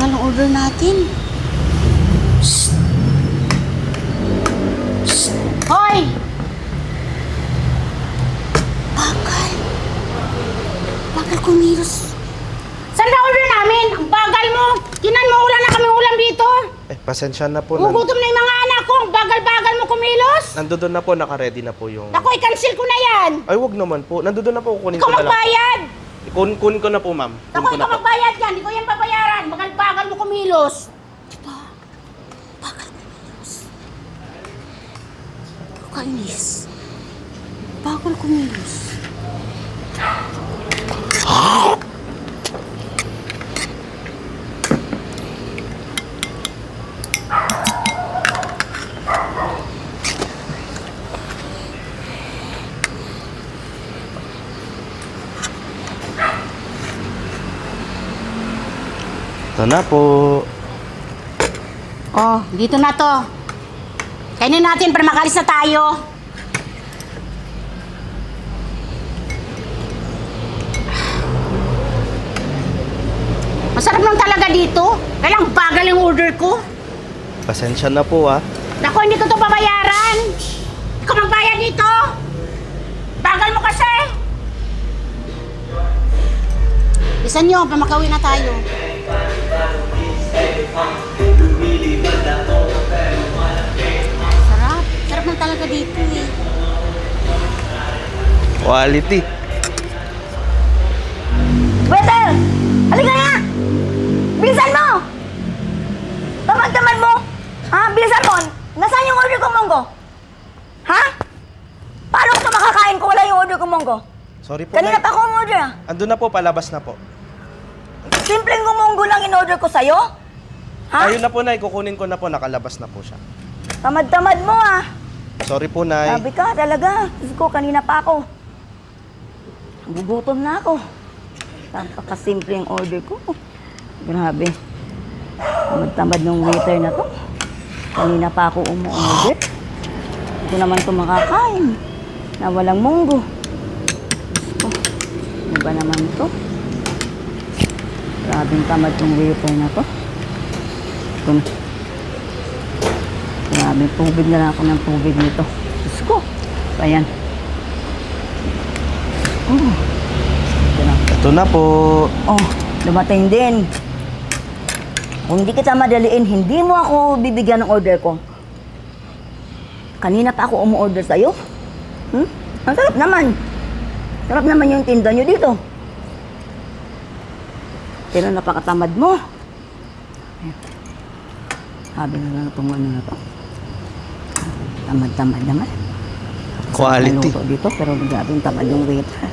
Bagal ang order natin. Shh! Shh! Hoy! Bagal. Bagal kumilos. Saan na order namin? Ang bagal mo! Tinan mo, wala na kami ulam dito. Eh, pasensya na po. Nan- Gugutom na yung mga anak ko. Ang bagal-bagal mo kumilos. nandoon na po, naka-ready na po yung... Ako, i-cancel ko na yan. Ay, wag naman po. Nandoon na po, kukunin Ikaw ko na lang. magbayad. Kun kun ko na po, ma'am. Kun Ako, ko na ikaw po. magbayad yan. Hindi ko yan babayaran. Bagal-bagal mo kumilos. Diba? Bagal kumilos. Kainis. Bagal kumilos. Ito na po. Oh, dito na to. Kainin natin para makalis na tayo. Masarap lang talaga dito. Kailang bagal yung order ko. Pasensya na po, ah. Naku, hindi ko to babayaran. Ikaw magbayad dito. Bagal mo kasi. Isan nyo, pamakawin na tayo. Talaga dito eh. Quality. Waiter! Halika nga! Bilisan mo! Tamad-tamad mo! Ha? Bilisan mo! Nasaan yung order ko, Monggo? Ha? Paano ko makakain kung wala yung order ko, Monggo? Sorry po, Kanina Nay. pa ako umorder ah. Andun na po, palabas na po. Simpleng gumunggo lang in-order ko sa'yo? Ha? Ayun na po, Nay. Kukunin ko na po. Nakalabas na po siya. Tamad-tamad mo ah. Sorry po, Nay. Sabi ka talaga. Diyos ko, kanina pa ako. Gugutom na ako. Napakasimple ang order ko. Grabe. Tamad-tamad ng waiter na to. Kanina pa ako umu-order. Hindi naman ito makakain. Na walang munggo. Ko. Ano ba naman ito? Grabing tamad ng waiter na to. Ito na. Grabe, tubig na lang ako ng tubig nito. Diyos ko. Ayan. Oh. Ito na. Ito na po. Oh, dumating din. Kung hindi kita madaliin, hindi mo ako bibigyan ng order ko. Kanina pa ako umu-order sa'yo. Hmm? Ang sarap naman. Sarap naman yung tinda nyo dito. Pero napakatamad mo. Ayan. Sabi na lang itong ano na to. Tamad-tamad naman. Quality. Naluto dito, pero grabe tamad yung waiter.